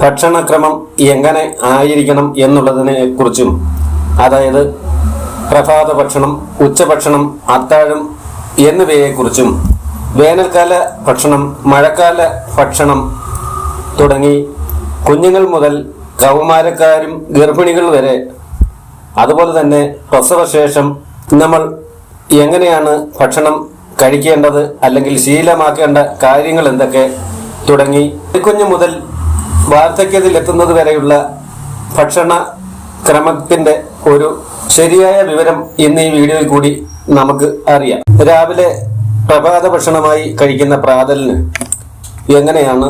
ഭക്ഷണക്രമം എങ്ങനെ ആയിരിക്കണം എന്നുള്ളതിനെ കുറിച്ചും അതായത് പ്രഭാത ഭക്ഷണം ഉച്ചഭക്ഷണം അത്താഴം എന്നിവയെക്കുറിച്ചും വേനൽക്കാല ഭക്ഷണം മഴക്കാല ഭക്ഷണം തുടങ്ങി കുഞ്ഞുങ്ങൾ മുതൽ കൗമാരക്കാരും ഗർഭിണികൾ വരെ. അതുപോലെ തന്നെ പ്രസവശേഷം നമ്മൾ എങ്ങനെയാണ് ഭക്ഷണം കഴിക്കേണ്ടത് അല്ലെങ്കിൽ ശീലമാക്കേണ്ട കാര്യങ്ങൾ എന്തൊക്കെ തുടങ്ങി. കുഞ്ഞു മുതൽ വാർദ്ധക്യത്തിലെത്തുന്നത് വരെയുള്ള ഭക്ഷണ ക്രമത്തിന്റെ ഒരു ശരിയായ വിവരം ഇന്ന് ഈ വീഡിയോയിൽ കൂടി നമുക്ക് അറിയാം. രാവിലെ പ്രഭാത ഭക്ഷണമായി കഴിക്കുന്ന പ്രാതലിന് എങ്ങനെയാണ്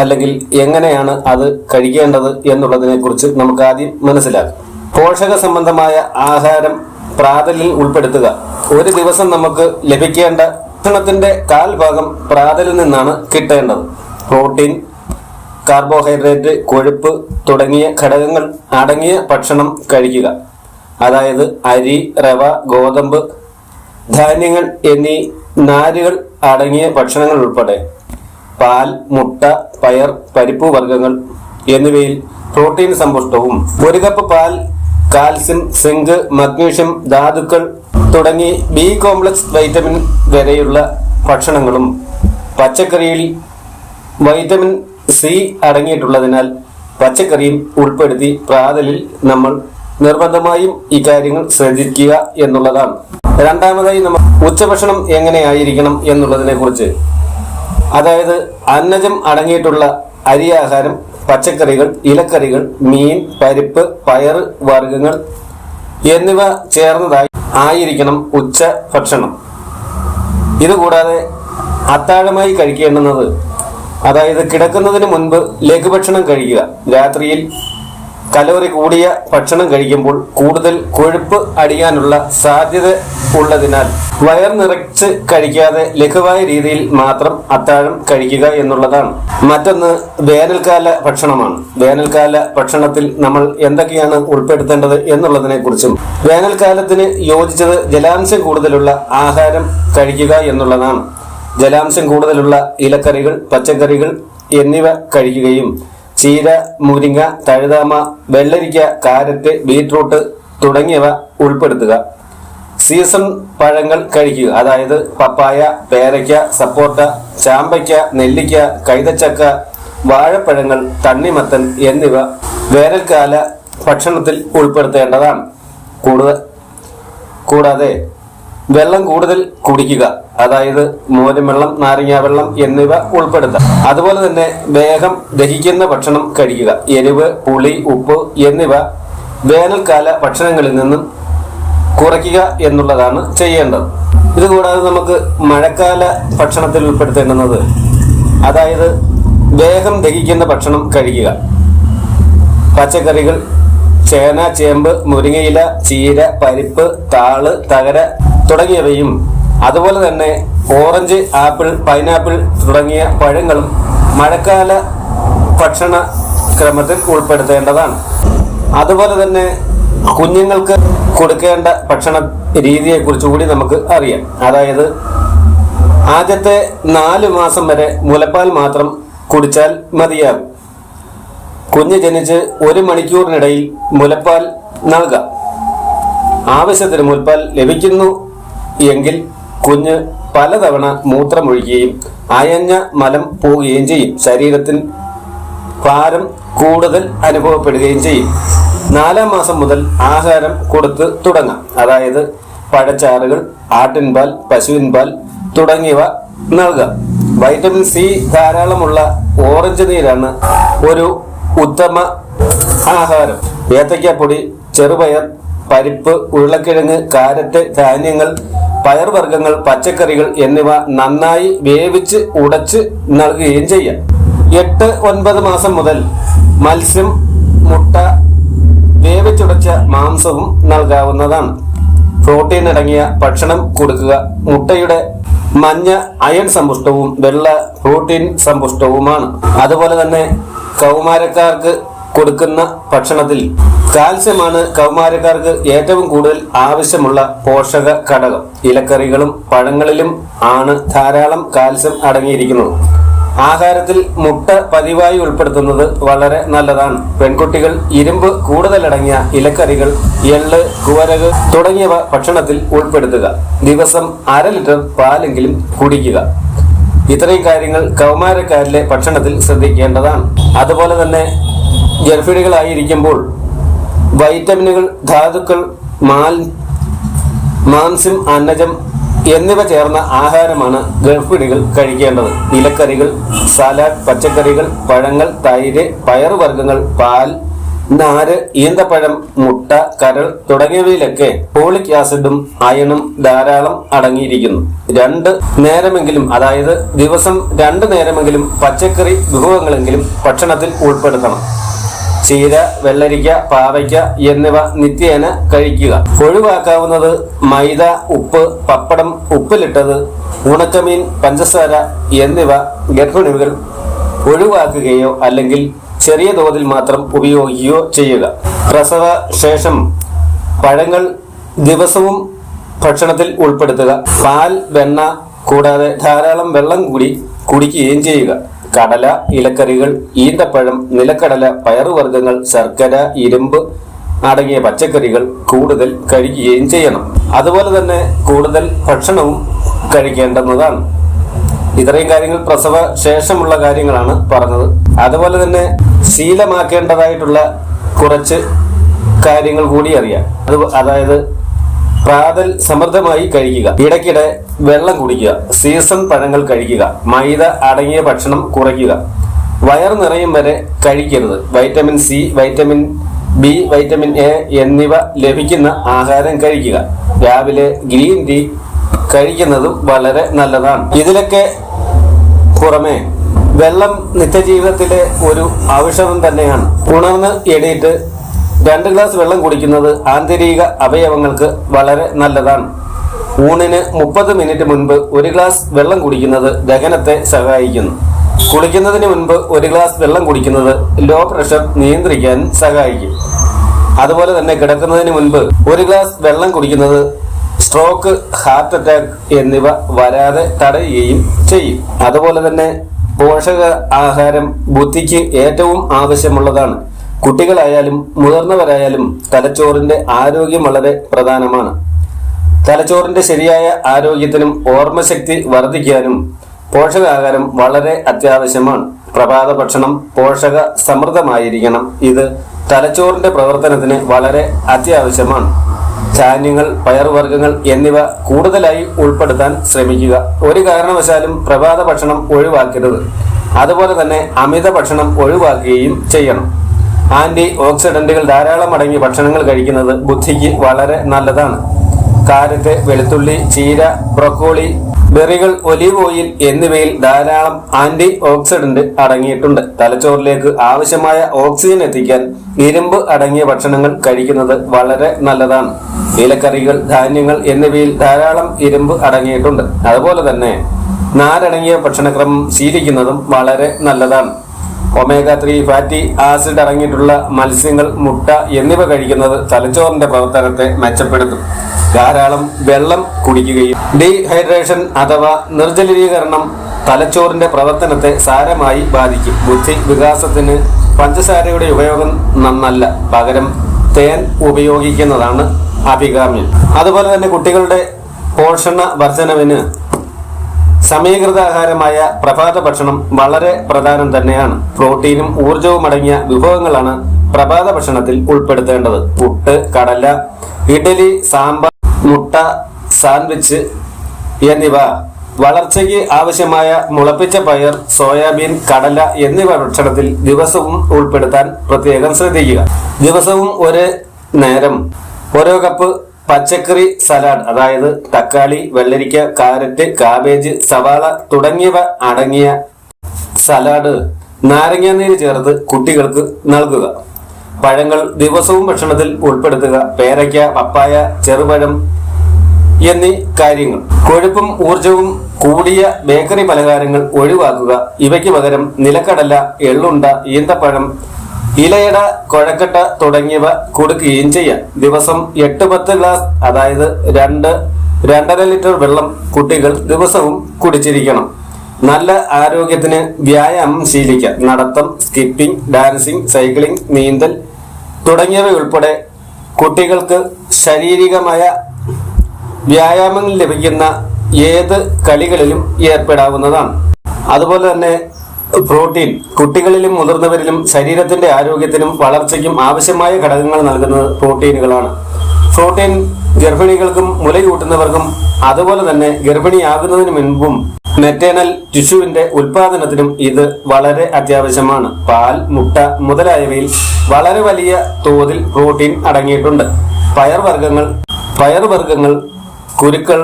അല്ലെങ്കിൽ എങ്ങനെയാണ് അത് കഴിക്കേണ്ടത് എന്നുള്ളതിനെ കുറിച്ച് നമുക്ക് ആദ്യം മനസ്സിലാക്കാം. പോഷക സംബന്ധമായ ആഹാരം പ്രാതലിൽ ഉൾപ്പെടുത്തുക. ഒരു ദിവസം നമുക്ക് ലഭിക്കേണ്ട ഭക്ഷണത്തിന്റെ കാൽഭാഗം പ്രാതലിൽ നിന്നാണ് കിട്ടേണ്ടത്. പ്രോട്ടീൻ കാർബോഹൈഡ്രേറ്റ് കൊഴുപ്പ് തുടങ്ങിയ ഘടകങ്ങൾ അടങ്ങിയ ഭക്ഷണം കഴിക്കുക. അതായത് അരി റവ ഗോതമ്പ് ധാന്യങ്ങൾ എന്നീ നാരുകൾ അടങ്ങിയ ഭക്ഷണങ്ങൾ ഉൾപ്പെടെ. പാൽ മുട്ട പയർ പരിപ്പ് വർഗങ്ങൾ എന്നിവയിൽ പ്രോട്ടീൻ സമ്പുഷ്ടവും. ഒരു കപ്പ് പാൽ കാൽസ്യം സിങ്ക് മഗ്നീഷ്യം ധാതുക്കൾ തുടങ്ങി ബി കോംപ്ലക്സ് വൈറ്റമിൻ വരെയുള്ള ഭക്ഷണങ്ങളും പച്ചക്കറിയിൽ വൈറ്റമിൻ സി അടങ്ങിയിട്ടുള്ളതിനാൽ പച്ചക്കറിയും ഉൾപ്പെടുത്തി പ്രാതലിൽ നമ്മൾ നിർബന്ധമായും ഇക്കാര്യങ്ങൾ ശ്രദ്ധിക്കുക എന്നുള്ളതാണ്. രണ്ടാമതായി നമ്മൾ ഉച്ചഭക്ഷണം എങ്ങനെയായിരിക്കണം എന്നുള്ളതിനെ കുറിച്ച് അതായത് അന്നജം അടങ്ങിയിട്ടുള്ള അരിയാഹാരം പച്ചക്കറികൾ ഇലക്കറികൾ മീൻ പരിപ്പ് പയർ വർഗങ്ങൾ എന്നിവ ചേർന്നതായി ആയിരിക്കണം ഉച്ച ഭക്ഷണം ഇതുകൂടാതെ അത്താഴമായി കഴിക്കേണ്ടുന്നത് അതായത് കിടക്കുന്നതിന് മുൻപ് ലഘുഭക്ഷണം കഴിക്കുക രാത്രിയിൽ കലോറി കൂടിയ ഭക്ഷണം കഴിക്കുമ്പോൾ കൂടുതൽ കൊഴുപ്പ് അടിയാനുള്ള സാധ്യത ഉള്ളതിനാൽ വയർ നിറച്ച് കഴിക്കാതെ ലഘുവായ രീതിയിൽ മാത്രം അത്താഴം കഴിക്കുക എന്നുള്ളതാണ്. മറ്റൊന്ന് വേനൽക്കാല ഭക്ഷണമാണ്. വേനൽക്കാല ഭക്ഷണത്തിൽ നമ്മൾ എന്തൊക്കെയാണ് ഉൾപ്പെടുത്തേണ്ടത് എന്നുള്ളതിനെ കുറിച്ചും വേനൽക്കാലത്തിന് യോജിച്ചത് ജലാംശം കൂടുതലുള്ള ആഹാരം കഴിക്കുക എന്നുള്ളതാണ്. ജലാംശം കൂടുതലുള്ള ഇലക്കറികൾ പച്ചക്കറികൾ എന്നിവ കഴിക്കുകയും ചീര മുരിങ്ങ തഴുതാമ വെള്ളരിക്ക കാരറ്റ് ബീറ്റ്റൂട്ട് തുടങ്ങിയവ ഉൾപ്പെടുത്തുക. സീസൺ പഴങ്ങൾ കഴിക്കുക. അതായത് പപ്പായ പേരയ്ക്ക സപ്പോട്ട ചാമ്പയ്ക്ക നെല്ലിക്ക കൈതച്ചക്ക വാഴപ്പഴങ്ങൾ തണ്ണിമത്തൻ എന്നിവ വേനൽക്കാല ഭക്ഷണത്തിൽ ഉൾപ്പെടുത്തേണ്ടതാണ്. കൂടുതൽ കൂടാതെ വെള്ളം കൂടുതൽ കുടിക്കുക അതായത് മോരും വെള്ളം നാരങ്ങ വെള്ളം എന്നിവ ഉൾപ്പെടുത്താം. അതുപോലെ തന്നെ വേഗം ദഹിക്കുന്ന ഭക്ഷണം കഴിക്കുക. എരിവ് പുളി ഉപ്പ് എന്നിവ വേനൽക്കാല ഭക്ഷണങ്ങളിൽ നിന്നും കുറയ്ക്കുക എന്നുള്ളതാണ് ചെയ്യേണ്ടത്. ഇതുകൂടാതെ നമുക്ക് മഴക്കാല ഭക്ഷണത്തിൽ ഉൾപ്പെടുത്തേണ്ടുന്നത് അതായത് വേഗം ദഹിക്കുന്ന ഭക്ഷണം കഴിക്കുക. പച്ചക്കറികൾ ചേന ചേമ്പ് മുരിങ്ങയില ചീര പരിപ്പ് താൾ തകര തുടങ്ങിയവയും അതുപോലെ തന്നെ ഓറഞ്ച് ആപ്പിൾ പൈനാപ്പിൾ തുടങ്ങിയ പഴങ്ങളും മഴക്കാല ഭക്ഷണ ക്രമത്തിൽ ഉൾപ്പെടുത്തേണ്ടതാണ്. അതുപോലെ തന്നെ കുഞ്ഞുങ്ങൾക്ക് കൊടുക്കേണ്ട ഭക്ഷണ രീതിയെ കുറിച്ച് കൂടി നമുക്ക് അറിയാം. അതായത് ആദ്യത്തെ നാല് മാസം വരെ മുലപ്പാൽ മാത്രം കുടിച്ചാൽ മതിയാകും. കുഞ്ഞ് ജനിച്ച് ഒരു മണിക്കൂറിനിടയിൽ മുലപ്പാൽ നൽകാം. ആവശ്യത്തിന് മുലപ്പാൽ ലഭിക്കുന്നു എങ്കിൽ കുഞ്ഞ് പലതവണ മൂത്രമൊഴിക്കുകയും അയഞ്ഞ മലം പോവുകയും ചെയ്യും. ശരീരത്തിൽ ഭാരം കൂടുതൽ അനുഭവപ്പെടുകയും ചെയ്യും. നാലാം മാസം മുതൽ ആഹാരം കൊടുത്ത് തുടങ്ങാം. അതായത് പഴച്ചാറുകൾ ആട്ടിൻപാൽ പശുവിൻപാൽ തുടങ്ങിയവ നൽകാം. വൈറ്റമിൻ സി ധാരാളമുള്ള ഓറഞ്ച് നീരാണ് ഒരു ഉത്തമ ആഹാരം. ഏത്തയ്ക്കാപ്പൊടി ചെറുപയർ പരിപ്പ് ഉരുളക്കിഴങ്ങ് കാരറ്റ് ധാന്യങ്ങൾ പയർവർഗങ്ങൾ പച്ചക്കറികൾ എന്നിവ നന്നായി വേവിച്ച് ഉടച്ച് നൽകുകയും ചെയ്യാം. എട്ട് ഒൻപത് മാസം മുതൽ മത്സ്യം മുട്ട വേവിച്ചുടച്ച മാംസവും നൽകാവുന്നതാണ്. പ്രോട്ടീൻ അടങ്ങിയ ഭക്ഷണം കൊടുക്കുക മുട്ടയുടെ മഞ്ഞ അയൺ സമ്പുഷ്ടവും വെള്ള പ്രോട്ടീൻ സമ്പുഷ്ടവുമാണ്. അതുപോലെ തന്നെ കൗമാരക്കാർക്ക് കൊടുക്കുന്ന ഭക്ഷണത്തിൽ കാൽസ്യമാണ് കൗമാരക്കാർക്ക് ഏറ്റവും കൂടുതൽ ആവശ്യമുള്ള പോഷക ഘടകം. ഇലക്കറികളും പഴങ്ങളിലും ആണ് ധാരാളം കാൽസ്യം അടങ്ങിയിരിക്കുന്നത്. ആഹാരത്തിൽ മുട്ട പതിവായി ഉൾപ്പെടുത്തുന്നത് വളരെ നല്ലതാണ്. പെൺകുട്ടികൾ ഇരുമ്പ് കൂടുതലടങ്ങിയ ഇലക്കറികൾ എള്ള് കുവരക് തുടങ്ങിയവ ഭക്ഷണത്തിൽ ഉൾപ്പെടുത്തുക. ദിവസം അര ലിറ്റർ പാലെങ്കിലും കുടിക്കുക. ഇത്രയും കാര്യങ്ങൾ കൗമാരക്കാരിലെ ഭക്ഷണത്തിൽ ശ്രദ്ധിക്കേണ്ടതാണ്. അതുപോലെ തന്നെ ഗർഭിണികളായിരിക്കുമ്പോൾ വൈറ്റമിനുകൾ ധാതുക്കൾ മാൽ മാംസ്യം അന്നജം എന്നിവ ചേർന്ന ആഹാരമാണ് ഗർഭിണികൾ കഴിക്കേണ്ടത്. ഇലക്കറികൾ സലാഡ് പച്ചക്കറികൾ പഴങ്ങൾ തൈര് പയറുവർഗങ്ങൾ പാൽ നാര് ഈന്തപ്പഴം മുട്ട കരൾ തുടങ്ങിയവയിലൊക്കെ ഫോളിക് ആസിഡും അയണും ധാരാളം അടങ്ങിയിരിക്കുന്നു. രണ്ട് നേരമെങ്കിലും അതായത് ദിവസം രണ്ട് നേരമെങ്കിലും പച്ചക്കറി വിഭവങ്ങളെങ്കിലും ഭക്ഷണത്തിൽ ഉൾപ്പെടുത്തണം. ചീര വെള്ളരിക്ക പാവയ്ക്ക എന്നിവ നിത്യേന കഴിക്കുക. ഒഴിവാക്കാവുന്നത് മൈദ ഉപ്പ് പപ്പടം ഉപ്പിലിട്ടത് ഉണക്കമീൻ പഞ്ചസാര എന്നിവ ഗർഭിണികൾ ഒഴിവാക്കുകയോ അല്ലെങ്കിൽ ചെറിയ തോതിൽ മാത്രം ഉപയോഗിക്കുകയോ ചെയ്യുക. പ്രസവ ശേഷം പഴങ്ങൾ ദിവസവും ഭക്ഷണത്തിൽ ഉൾപ്പെടുത്തുക. പാൽ വെണ്ണ കൂടാതെ ധാരാളം വെള്ളം കൂടി കുടിക്കുകയും ചെയ്യുക. കടല ഇലക്കറികൾ ഈന്തപ്പഴം നിലക്കടല പയറുവർഗങ്ങൾ ശർക്കര ഇരുമ്പ് അടങ്ങിയ പച്ചക്കറികൾ കൂടുതൽ കഴിക്കുകയും ചെയ്യണം. അതുപോലെ തന്നെ കൂടുതൽ ഭക്ഷണവും കഴിക്കേണ്ടുന്നതാണ്. ഇത്രയും കാര്യങ്ങൾ പ്രസവ ശേഷമുള്ള കാര്യങ്ങളാണ് പറഞ്ഞത്. അതുപോലെ തന്നെ ശീലമാക്കേണ്ടതായിട്ടുള്ള കുറച്ച് കാര്യങ്ങൾ കൂടി അറിയാം. അത് അതായത് പ്രാതൽ സമൃദ്ധമായി കഴിക്കുക. ഇടയ്ക്കിടെ വെള്ളം കുടിക്കുക. സീസൺ പഴങ്ങൾ കഴിക്കുക. മൈദ അടങ്ങിയ ഭക്ഷണം കുറയ്ക്കുക. വയർ നിറയും വരെ കഴിക്കരുത്. Vitamin C vitamin B vitamin A എന്നിവ ലഭിക്കുന്ന ആഹാരം കഴിക്കുക. രാവിലെ ഗ്രീൻ ടീ കഴിക്കുന്നതും വളരെ നല്ലതാണ്. ഇതിലൊക്കെ പുറമെ വെള്ളം നിത്യജീവിതത്തിലെ ഒരു ആവശ്യം തന്നെയാണ്. ഉണർന്ന് എണീറ്റ് രണ്ട് ഗ്ലാസ് വെള്ളം കുടിക്കുന്നത് ആന്തരിക അവയവങ്ങൾക്ക് വളരെ നല്ലതാണ്. ഊണിന് മുപ്പത് മിനിറ്റ് മുൻപ് ഒരു ഗ്ലാസ് വെള്ളം കുടിക്കുന്നത് ദഹനത്തെ സഹായിക്കുന്നു. കുളിക്കുന്നതിന് മുൻപ് ഒരു ഗ്ലാസ് വെള്ളം കുടിക്കുന്നത് ലോ പ്രഷർ നിയന്ത്രിക്കാൻ സഹായിക്കും. അതുപോലെ തന്നെ കിടക്കുന്നതിന് മുൻപ് ഒരു ഗ്ലാസ് വെള്ളം കുടിക്കുന്നത് സ്ട്രോക്ക് ഹാർട്ട് അറ്റാക്ക് എന്നിവ വരാതെ തടയുകയും ചെയ്യും. അതുപോലെ തന്നെ പോഷക ആഹാരം ബുദ്ധിക്ക് ഏറ്റവും ആവശ്യമുള്ളതാണ്. കുട്ടികളായാലും മുതിർന്നവരായാലും തലച്ചോറിന്റെ ആരോഗ്യം വളരെ പ്രധാനമാണ്. തലച്ചോറിന്റെ ശരിയായ ആരോഗ്യത്തിനും ഓർമ്മശക്തി വർദ്ധിക്കാനും പോഷകാഹാരം വളരെ അത്യാവശ്യമാണ്. പ്രഭാത ഭക്ഷണം പോഷക സമൃദ്ധമായിരിക്കണം. ഇത് തലച്ചോറിന്റെ പ്രവർത്തനത്തിന് വളരെ അത്യാവശ്യമാണ്. ധാന്യങ്ങൾ പയറുവർഗങ്ങൾ എന്നിവ കൂടുതലായി ഉൾപ്പെടുത്താൻ ശ്രമിക്കുക. ഒരു കാരണവശാലും പ്രഭാത ഭക്ഷണം ഒഴിവാക്കരുത്. അതുപോലെ തന്നെ അമിത ഭക്ഷണം ഒഴിവാക്കുകയും ചെയ്യണം. ആന്റി ഓക്സിഡന്റുകൾ ധാരാളം അടങ്ങിയ ഭക്ഷണങ്ങൾ കഴിക്കുന്നത് ബുദ്ധിക്ക് വളരെ നല്ലതാണ്. കാരറ്റ് വെളുത്തുള്ളി ചീര ബ്രൊക്കോളി ബെറികൾ ഒലീവ് ഓയിൽ എന്നിവയിൽ ധാരാളം ആന്റി ഓക്സിഡന്റ് അടങ്ങിയിട്ടുണ്ട്. തലച്ചോറിലേക്ക് ആവശ്യമായ ഓക്സിജൻ എത്തിക്കാൻ ഇരുമ്പ് അടങ്ങിയ ഭക്ഷണങ്ങൾ കഴിക്കുന്നത് വളരെ നല്ലതാണ്. ഇലക്കറികൾ ധാന്യങ്ങൾ എന്നിവയിൽ ധാരാളം ഇരുമ്പ് അടങ്ങിയിട്ടുണ്ട്. അതുപോലെ തന്നെ നാരടങ്ങിയ ഭക്ഷണക്രമം ശീലിക്കുന്നതും വളരെ നല്ലതാണ്. ഒമേഗ ത്രീ ഫാറ്റി ആസിഡ് അടങ്ങിയിട്ടുള്ള മത്സ്യങ്ങൾ മുട്ട എന്നിവ കഴിക്കുന്നത് തലച്ചോറിന്റെ പ്രവർത്തനത്തെ മെച്ചപ്പെടുത്തും. ധാരാളം വെള്ളം കുടിക്കുകയും ഡീഹൈഡ്രേഷൻ അഥവാ നിർജലീകരണം തലച്ചോറിന്റെ പ്രവർത്തനത്തെ സാരമായി ബാധിക്കും. ബുദ്ധി വികാസത്തിന് പഞ്ചസാരയുടെ ഉപയോഗം നന്നല്ല. പകരം തേൻ ഉപയോഗിക്കുന്നതാണ് അഭികാമ്യം. അതുപോലെ തന്നെ കുട്ടികളുടെ പോഷണ വർധനവിന് സമീകൃത ആഹാരമായ പ്രഭാത ഭക്ഷണം വളരെ പ്രധാനം തന്നെയാണ്. പ്രോട്ടീനും ഊർജവും അടങ്ങിയ വിഭവങ്ങളാണ് പ്രഭാത ഭക്ഷണത്തിൽ ഉൾപ്പെടുത്തേണ്ടത്. പുട്ട് കടല ഇഡലി സാമ്പാർ മുട്ട സാൻഡ്വിച്ച് എന്നിവ. വളർച്ചയ്ക്ക് ആവശ്യമായ മുളപ്പിച്ച പയർ സോയാബീൻ കടല എന്നിവ ഭക്ഷണത്തിൽ ദിവസവും ഉൾപ്പെടുത്താൻ പ്രത്യേകം ശ്രദ്ധിക്കുക. ദിവസവും ഒരു നേരം ഓരോ കപ്പ് പച്ചക്കറി സലാഡ് അതായത് തക്കാളി വെള്ളരിക്ക കാരറ്റ് കാബേജ് സവാള തുടങ്ങിയവ അടങ്ങിയ സലാഡ് നാരങ്ങാനീര് ചേർത്ത് കുട്ടികൾക്ക് നൽകുക. പഴങ്ങൾ ദിവസവും ഭക്ഷണത്തിൽ ഉൾപ്പെടുത്തുക. പേരയ്ക്ക പപ്പായ ചെറുപഴം എന്നീ കാര്യങ്ങൾ. കൊഴുപ്പും ഊർജവും കൂടിയ ബേക്കറി പലഹാരങ്ങൾ ഒഴിവാക്കുക. ഇവയ്ക്ക് പകരം നിലക്കടല എള്ളുണ്ട ഈന്തപ്പഴം ഇലയട കുഴക്കട്ട തുടങ്ങിയവ കൊടുക്കുകയും ചെയ്യാം. ദിവസം എട്ട് പത്ത് ഗ്ലാസ് അതായത് രണ്ട് രണ്ടര ലിറ്റർ വെള്ളം കുട്ടികൾ ദിവസവും കുടിച്ചിരിക്കണം. നല്ല ആരോഗ്യത്തിന് വ്യായാമം ശീലിക്കാം നടത്തം സ്കിപ്പിംഗ് ഡാൻസിംഗ് സൈക്ലിംഗ് നീന്തൽ തുടങ്ങിയവയുൾപ്പെടെ കുട്ടികൾക്ക് ശാരീരികമായ വ്യായാമം ലഭിക്കുന്ന ഏത് കളികളിലും ഏർപ്പെടാവുന്നതാണ്. അതുപോലെ തന്നെ പ്രോട്ടീൻ കുട്ടികളിലും മുതിർന്നവരിലും ശരീരത്തിന്റെ ആരോഗ്യത്തിനും വളർച്ചയ്ക്കും ആവശ്യമായ ഘടകങ്ങൾ നൽകുന്നത് പ്രോട്ടീനുകളാണ്. പ്രോട്ടീൻ ഗർഭിണികൾക്കും മുലയൂട്ടുന്നവർക്കും അതുപോലെ തന്നെ ഗർഭിണിയാകുന്നതിന് മുൻപും മെറ്റേണൽ ടിഷ്യുവിന്റെ ഉൽപാദനത്തിനും ഇത് വളരെ അത്യാവശ്യമാണ്. പാൽ മുട്ട മുതലായവയിൽ വളരെ വലിയ തോതിൽ പ്രോട്ടീൻ അടങ്ങിയിട്ടുണ്ട്. പയർവർഗങ്ങൾ പയർവർഗങ്ങൾ കുരുക്കൾ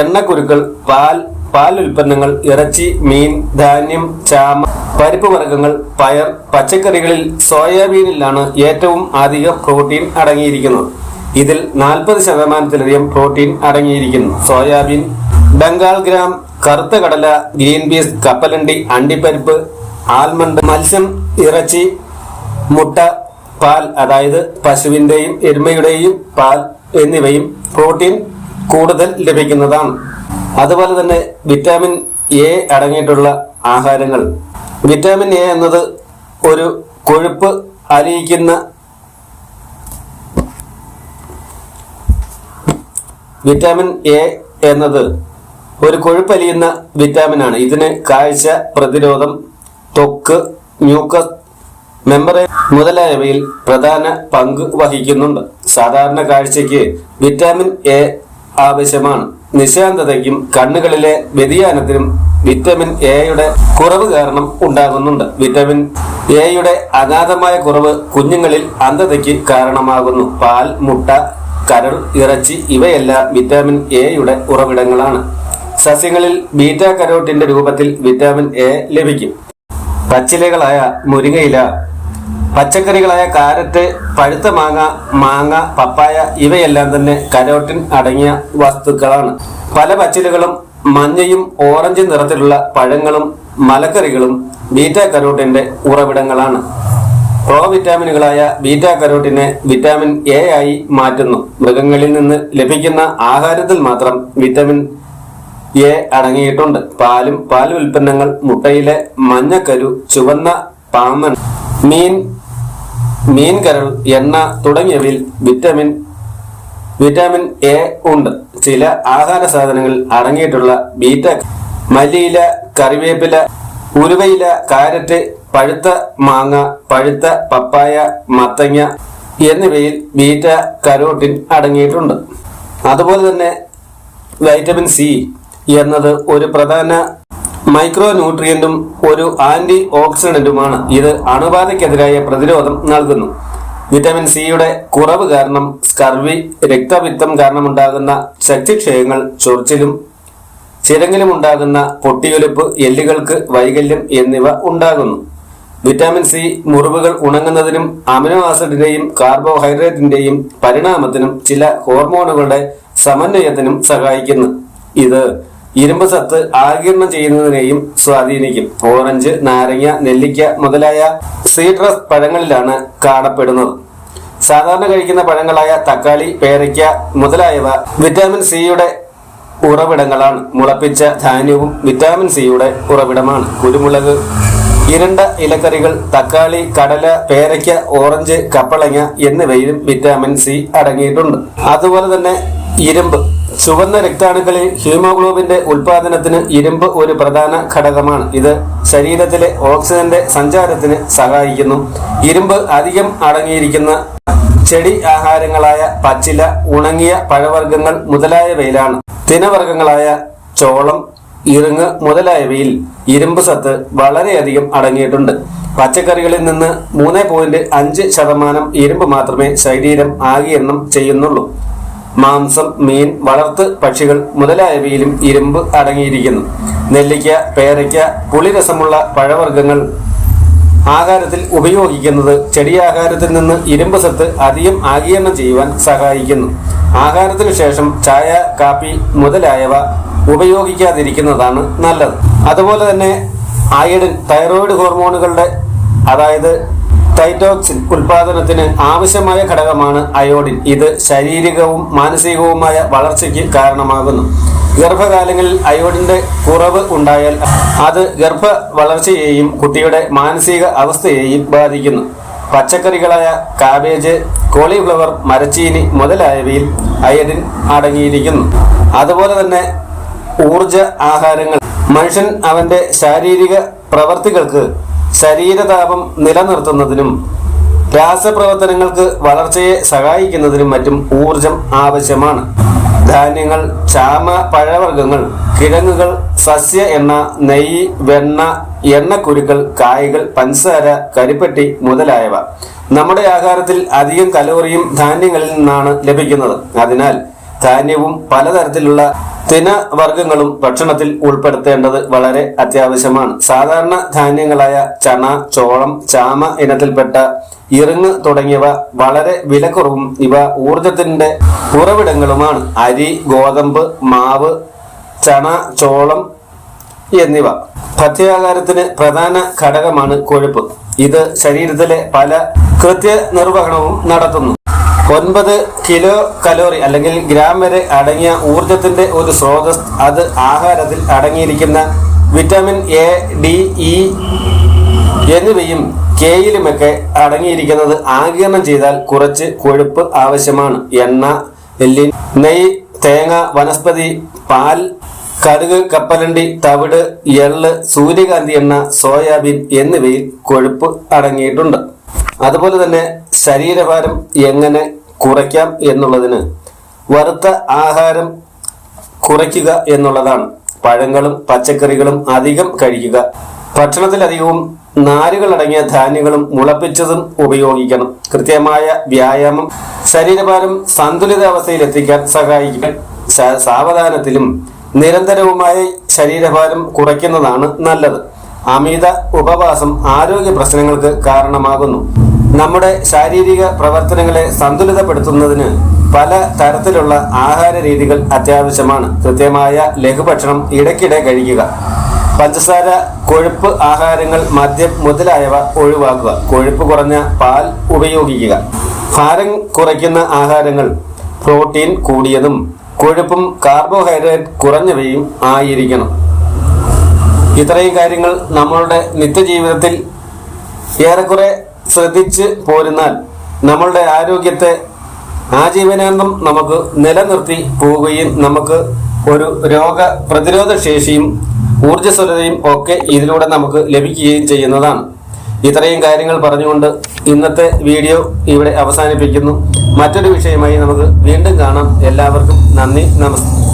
എണ്ണക്കുരുക്കൾ പാൽ പാൽ ഉൽപ്പന്നങ്ങൾ ഇറച്ചി മീൻ ധാന്യം ചാമ പരിപ്പ് വർഗങ്ങൾ പയർ പച്ചക്കറികളിൽ സോയാബീനിലാണ് ഏറ്റവും അധികം പ്രോട്ടീൻ അടങ്ങിയിരിക്കുന്നത്. ഇതിൽ നാൽപ്പത് ശതമാനത്തിലധികം പ്രോട്ടീൻ അടങ്ങിയിരിക്കുന്നു. സോയാബീൻ ബംഗാൾ ഗ്രാം കറുത്ത കടല ഗ്രീൻ പീസ് കപ്പലണ്ടി അണ്ടിപ്പരിപ്പ് ആൽമണ്ട് മത്സ്യം ഇറച്ചി മുട്ട പാൽ അതായത് പശുവിന്റെയും എരുമയുടെയും പാൽ എന്നിവയും പ്രോട്ടീൻ കൂടുതൽ ലഭിക്കുന്നതാണ്. അതുപോലെ തന്നെ വിറ്റാമിൻ എ അടങ്ങിയിട്ടുള്ള ആഹാരങ്ങൾ. വിറ്റാമിൻ എ എന്നത് ഒരു കൊഴുപ്പ് അലിയിക്കുന്ന വിറ്റാമിൻ എ എന്നത് ഒരു കൊഴുപ്പലിയുന്ന വിറ്റാമിനാണ്. ഇതിന് കാഴ്ച പ്രതിരോധം ത്വക്ക് മ്യൂക്കസ് മെമ്പറേ മുതലായവയിൽ പ്രധാന പങ്ക് വഹിക്കുന്നുണ്ട്. സാധാരണ കാഴ്ചയ്ക്ക് വിറ്റാമിൻ എ ആവശ്യമാണ്. നിശാന്തതയ്ക്കും കണ്ണുകളിലെ വ്യതിയാനത്തിനും വിറ്റമിൻ എയുടെ കുറവ് കാരണം ഉണ്ടാകുന്നുണ്ട്. വിറ്റമിൻ എയുടെ അഗാധമായ കുറവ് കുഞ്ഞുങ്ങളിൽ അന്ധതയ്ക്ക് കാരണമാകുന്നു. പാൽ മുട്ട കരൾ ഇറച്ചി ഇവയെല്ലാം വിറ്റാമിൻ എയുടെ ഉറവിടങ്ങളാണ്. സസ്യങ്ങളിൽ ബീറ്റ കരോട്ടിന്റെ രൂപത്തിൽ വിറ്റാമിൻ എ ലഭിക്കും. പച്ചിലകളായ മുരിങ്ങയില പച്ചക്കറികളായ കാരറ്റ് പഴുത്ത മാങ്ങ മാങ്ങ പപ്പായ ഇവയെല്ലാം തന്നെ കരോട്ടിൻ അടങ്ങിയ വസ്തുക്കളാണ്. പല പച്ചിലുകളും മഞ്ഞയും ഓറഞ്ച് നിറത്തിലുള്ള പഴങ്ങളും മലക്കറികളും ബീറ്റ കരോട്ടിന്റെ ഉറവിടങ്ങളാണ്. പ്രോ വിറ്റാമിനുകളായ ബീറ്റ കരോട്ടിനെ വിറ്റാമിൻ എ ആയി മാറ്റുന്നു. മൃഗങ്ങളിൽ നിന്ന് ലഭിക്കുന്ന ആഹാരത്തിൽ മാത്രം വിറ്റാമിൻ എ അടങ്ങിയിട്ടുണ്ട്. പാലും പാൽ ഉൽപ്പന്നങ്ങൾ മുട്ടയിലെ മഞ്ഞക്കരു ചുവന്ന പാമ്പൻ മീൻ മീൻ കരൾ എണ്ണ തുടങ്ങിയവയിൽ വിറ്റമിൻ വിറ്റാമിൻ എ ഉണ്ട്. ചില ആഹാര സാധനങ്ങളിൽ അടങ്ങിയിട്ടുള്ള ബീറ്റ മല്ലിയില കറിവേപ്പില ഉരുവയില കാരറ്റ് പഴുത്ത മാങ്ങ പഴുത്ത പപ്പായ മത്തങ്ങ എന്നിവയിൽ ബീറ്റ കരോട്ടിൻ അടങ്ങിയിട്ടുണ്ട്. അതുപോലെ തന്നെ വൈറ്റമിൻ സി എന്നത് ഒരു പ്രധാന മൈക്രോ ന്യൂട്രിയന്റും ഒരു ആന്റി ഓക്സിഡന്റുമാണ് ഇത് അണുബാധയ്ക്കെതിരായ പ്രതിരോധം നൽകുന്നു. വിറ്റമിൻ സിയുടെ കുറവ് കാരണം സ്കർവി രക്തപിത്തം കാരണമുണ്ടാകുന്ന ശക്തിക്ഷയങ്ങൾ ചൊറിച്ചിലും ചിരങ്ങിലും ഉണ്ടാകുന്ന പൊട്ടിയൊലിപ്പ് എല്ലുകൾക്ക് വൈകല്യം എന്നിവ ഉണ്ടാകുന്നു. വിറ്റാമിൻ സി മുറിവുകൾ ഉണങ്ങുന്നതിനും അമിനോ ആസിഡിന്റെയും കാർബോഹൈഡ്രേറ്റിന്റെയും പരിണാമത്തിനും ചില ഹോർമോണുകളുടെ സമന്വയത്തിനും സഹായിക്കുന്നു. ഇത് ഇരുമ്പ് സത്ത് ആകിരണം ചെയ്യുന്നതിനെയും സ്വാധീനിക്കും. ഓറഞ്ച് നാരങ്ങ നെല്ലിക്ക മുതലായ സീട്രസ് പഴങ്ങളിലാണ് കാണപ്പെടുന്നത്. സാധാരണ കഴിക്കുന്ന പഴങ്ങളായ തക്കാളി പേരയ്ക്ക മുതലായവ വിറ്റാമിൻ സിയുടെ ഉറവിടങ്ങളാണ്. മുളപ്പിച്ച ധാന്യവും വിറ്റാമിൻ സിയുടെ ഉറവിടമാണ്. കുരുമുളക് ഇരണ്ട ഇലക്കറികൾ തക്കാളി കടല പേരയ്ക്ക ഓറഞ്ച് കപ്പളങ്ങ എന്നിവയിലും വിറ്റാമിൻ സി അടങ്ങിയിട്ടുണ്ട്. അതുപോലെ തന്നെ ഇരുമ്പ്. ചുവന്ന രക്താണുക്കളിൽ ഹീമോഗ്ലോബിന്റെ ഉൽപാദനത്തിന് ഇരുമ്പ് ഒരു പ്രധാന ഘടകമാണ്. ഇത് ശരീരത്തിലെ ഓക്സിജന്റെ സഞ്ചാരത്തിന് സഹായിക്കുന്നു. ഇരുമ്പ് അധികം അടങ്ങിയിരിക്കുന്ന ചെടി ആഹാരങ്ങളായ പച്ചില ഉണങ്ങിയ പഴവർഗങ്ങൾ മുതലായവയിലാണ്. തിനവർഗങ്ങളായ ചോളം ഇറുങ്ങ് മുതലായവയിൽ ഇരുമ്പ് സത്ത് വളരെയധികം അടങ്ങിയിട്ടുണ്ട്. പച്ചക്കറികളിൽ നിന്ന് മൂന്ന് പോയിന്റ് അഞ്ച് ശതമാനം ഇരുമ്പ് മാത്രമേ ശരീരം ആകിരണം ചെയ്യുന്നുള്ളൂ. മാംസം മീൻ വളർത്ത് പക്ഷികൾ മുതലായവയിലും ഇരുമ്പ് അടങ്ങിയിരിക്കുന്നു. നെല്ലിക്ക പേരയ്ക്ക പുളിരസമുള്ള പഴവർഗങ്ങൾ ആഹാരത്തിൽ ഉപയോഗിക്കുന്നത് ചെടിയാഹാരത്തിൽ നിന്ന് ഇരുമ്പ് സത്ത് അധികം ആഗീരണം ചെയ്യുവാൻ സഹായിക്കുന്നു. ആഹാരത്തിനു ശേഷം ചായ കാപ്പി മുതലായവ ഉപയോഗിക്കാതിരിക്കുന്നതാണ് നല്ലത്. അതുപോലെ തന്നെ അയഡിൻ തൈറോയിഡ് ഹോർമോണുകളുടെ അതായത് തൈറ്റോക്സിൻ ഉൽപാദനത്തിന് ആവശ്യമായ ഘടകമാണ് അയോഡിൻ. ഇത് ശാരീരികവും മാനസികവുമായ വളർച്ചയ്ക്ക് കാരണമാകുന്നു. ഗർഭകാലങ്ങളിൽ അയോഡിന്റെ കുറവ് ഉണ്ടായാൽ അത് ഗർഭ വളർച്ചയെയും കുട്ടിയുടെ മാനസിക അവസ്ഥയെയും ബാധിക്കുന്നു. പച്ചക്കറികളായ കാബേജ് കോളിഫ്ലവർ മരച്ചീനി മുതലായവയിൽ അയഡിൻ അടങ്ങിയിരിക്കുന്നു. അതുപോലെ തന്നെ ഊർജ ആഹാരങ്ങൾ. മനുഷ്യൻ അവന്റെ ശാരീരിക പ്രവർത്തികൾക്ക് ശരീരതാപം നിലനിർത്തുന്നതിനും രാസപ്രവർത്തനങ്ങൾക്ക് വളർച്ചയെ സഹായിക്കുന്നതിനും മറ്റും ഊർജം ആവശ്യമാണ്. ധാന്യങ്ങൾ ചാമ പഴവർഗങ്ങൾ കിഴങ്ങുകൾ സസ്യ എണ്ണ നെയ്യ് വെണ്ണ എണ്ണക്കുരുക്കൾ കായകൾ പഞ്ചസാര കരിപ്പെട്ടി മുതലായവ. നമ്മുടെ ആഹാരത്തിൽ അധികം കലോറിയും ധാന്യങ്ങളിൽ നിന്നാണ് ലഭിക്കുന്നത്. അതിനാൽ ധാന്യവും പലതരത്തിലുള്ള തിനവർഗങ്ങളും ഭക്ഷണത്തിൽ ഉൾപ്പെടുത്തേണ്ടത് വളരെ അത്യാവശ്യമാണ്. സാധാരണ ധാന്യങ്ങളായ ചണ ചോളം ചാമ ഇനത്തിൽപ്പെട്ട ഇറങ്ങ് തുടങ്ങിയവ വളരെ വിലക്കുറവും ഇവ ഊർജത്തിന്റെ ഉറവിടങ്ങളുമാണ്. അരി ഗോതമ്പ് മാവ് ചണ ചോളം എന്നിവ ഭക്ഷ്യാകാരത്തിന് പ്രധാന ഘടകമാണ് കൊഴുപ്പ്. ഇത് ശരീരത്തിലെ പല കൃത്യനിർവഹണവും നടത്തുന്നു. ഒൻപത് കിലോ കലോറി അല്ലെങ്കിൽ ഗ്രാം വരെ അടങ്ങിയ ഊർജത്തിന്റെ ഒരു സ്രോതസ് അത് ആഹാരത്തിൽ അടങ്ങിയിരിക്കുന്ന വിറ്റാമിൻ എ ഡി ഇ എന്നിവയും കെയിലുമൊക്കെ അടങ്ങിയിരിക്കുന്നത് ആഗിരണം ചെയ്താൽ കുറച്ച് കൊഴുപ്പ് ആവശ്യമാണ്. എണ്ണ എല്ലിൻ നെയ് തേങ്ങ വനസ്പതി പാൽ കടുക് കപ്പലണ്ടി തവിട് എള്ള് സൂര്യകാന്തി എണ്ണ സോയാബീൻ എന്നിവയിൽ കൊഴുപ്പ് അടങ്ങിയിട്ടുണ്ട്. അതുപോലെ തന്നെ ശരീരഭാരം എങ്ങനെ കുറയ്ക്കാം എന്നുള്ളതിന് വറുത്ത ആഹാരം കുറയ്ക്കുക എന്നുള്ളതാണ്. പഴങ്ങളും പച്ചക്കറികളും അധികം കഴിക്കുക. ഭക്ഷണത്തിലധികവും നാരുകളടങ്ങിയ ധാന്യങ്ങളും മുളപ്പിച്ചതും ഉപയോഗിക്കണം. കൃത്യമായ വ്യായാമം ശരീരഭാരം സന്തുലിതാവസ്ഥയിൽ എത്തിക്കാൻ സഹായിക്കും സാവധാനത്തിലും നിരന്തരവുമായി ശരീരഭാരം കുറയ്ക്കുന്നതാണ് നല്ലത്. അമിത ഉപവാസം ആരോഗ്യ പ്രശ്നങ്ങൾക്ക് കാരണമാകുന്നു. നമ്മുടെ ശാരീരിക പ്രവർത്തനങ്ങളെ സന്തുലിതപ്പെടുത്തുന്നതിന് പല തരത്തിലുള്ള ആഹാര രീതികൾ അത്യാവശ്യമാണ്. കൃത്യമായ ലഘുഭക്ഷണം ഇടയ്ക്കിടെ കഴിക്കുക. പഞ്ചസാര കൊഴുപ്പ് ആഹാരങ്ങൾ മദ്യം മുതലായവ ഒഴിവാക്കുക. കൊഴുപ്പ് കുറഞ്ഞ പാൽ ഉപയോഗിക്കുക. ഭാരം കുറയ്ക്കുന്ന ആഹാരങ്ങൾ പ്രോട്ടീൻ കൂടിയതും കൊഴുപ്പും കാർബോഹൈഡ്രേറ്റ് കുറഞ്ഞവയും ആയിരിക്കണം. ഇത്രയും കാര്യങ്ങൾ നമ്മളുടെ നിത്യജീവിതത്തിൽ ഏറെക്കുറെ ശ്രദ്ധിച്ച് പോരുന്നാൽ നമ്മളുടെ ആരോഗ്യത്തെ ആജീവനാന്തം നമുക്ക് നിലനിർത്തി പോവുകയും നമുക്ക് ഒരു രോഗ പ്രതിരോധ ശേഷിയും ഊർജസ്വലതയും ഒക്കെ ഇതിലൂടെ നമുക്ക് ലഭിക്കുകയും ചെയ്യുന്നതാണ്. ഇത്രയും കാര്യങ്ങൾ പറഞ്ഞുകൊണ്ട് ഇന്നത്തെ വീഡിയോ ഇവിടെ അവസാനിപ്പിക്കുന്നു. മറ്റൊരു വിഷയമായി നമുക്ക് വീണ്ടും കാണാം. എല്ലാവർക്കും നന്ദി നമസ്കാരം